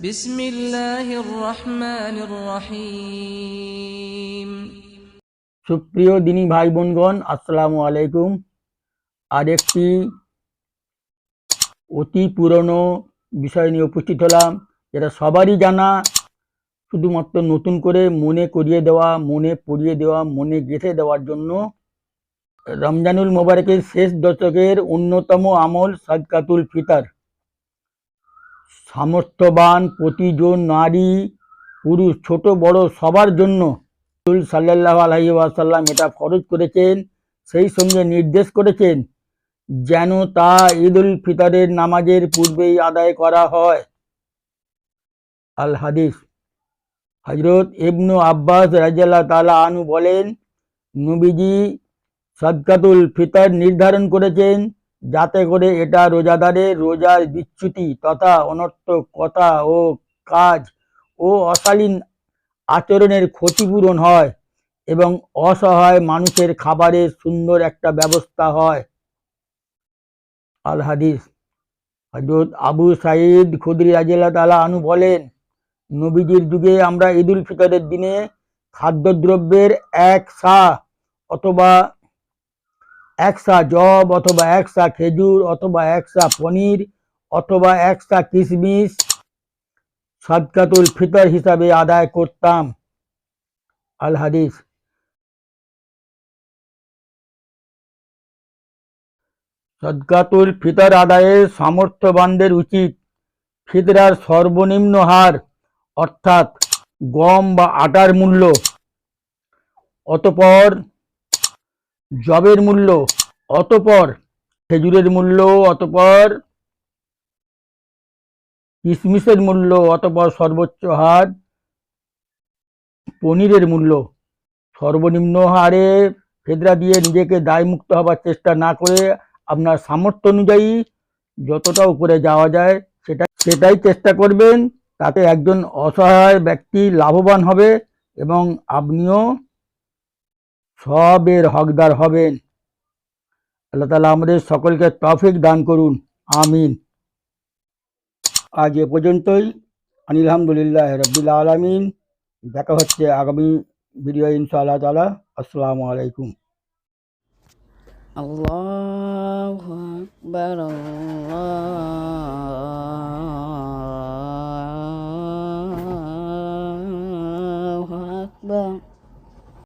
بسم الله الرحمن الرحيم সুপ্রিয় দিনী ভাই বোনগণ আসসালামু আলাইকুম আর একটি অতি পুরনো বিষয় নিয়ে উপস্থিত হলাম যেটা সবারই জানা শুধুমাত্র নতুন করে মনে করিয়ে দেওয়া মনে পড়িয়ে দেওয়া মনে গেঁথে দেওয়ার জন্য রমজানুল মোবারকের শেষ দশকের অন্যতম আমল সাদকাতুল ফিতার সামর্থ্যবান প্রতিজন নারী, পুরুষ, ছোট, বড় সবার জন্য রসুল সাল্লাহ আলহি ওয়াসাল্লাম এটা ফরজ করেছেন, সেই সঙ্গে নির্দেশ করেছেন যেন তা ঈদ উল ফিতরের নামাজের পূর্বেই আদায় করা হয়। আল হাদিস হজরত ইবনু আব্বাস রাজিয়াল্লাহ তালা আনু বলেন, নবীজি সদকাতুল ফিতর নির্ধারণ করেছেন যাতে করে এটা রোজাদারের রোজার বিচ্যুতি তথা অনর্থক কথা ও কাজ ও অশালীন আচরণের ক্ষতিপূরণ হয় এবং অসহায় মানুষের খাবারের সুন্দর একটা ব্যবস্থা হয়। আল হাদিস। হজরত আবু সাইদ খুদরি রাজিয়াল্লাহ তালা আনু বলেন, নবীজির যুগে আমরা ঈদুল ফিতরের দিনে খাদ্যদ্রব্যের এক সা অথবা এক সা জব অথবা এক সা খেজুর অথবা এক সা পনির অথবা এক সা কিশমিশ সদকাতুল ফিতর হিসাবে আদায় করতাম। আল হাদিস। সদকাতুল ফিতর আদায়ে সামর্থ্যবানদের উচিত ফিতরার সর্বনিম্ন হার, অর্থাৎ গম বা আটার মূল্য। অতপর জবের মূল্য অতপর খেজুরের মূল্য অতপর কিশমিশের মূল্য অতপর সর্বোচ্চ হার পনিরের মূল্য। সর্বনিম্ন হারে ফেদরা দিয়ে নিজেকে দায়মুক্ত হবার চেষ্টা না করে আপনার সামর্থ্য অনুযায়ী যতটা উপরে যাওয়া যায় সেটা, সেটাই চেষ্টা করবেন। তাতে একজন অসহায় ব্যক্তি লাভবান হবে এবং আপনিও সবের হকদার হবেন। আল্লাহ তালা আমাদের সকলকে তফিক দান করুন। আমিন। আজ এ পর্যন্তই। আনিলামদুলিল্লাহ রবিল আলমিন। দেখা হচ্ছে আগামী ভিডিও ইনশাআল্লাহ তালা আসসালামু আলাইকুম।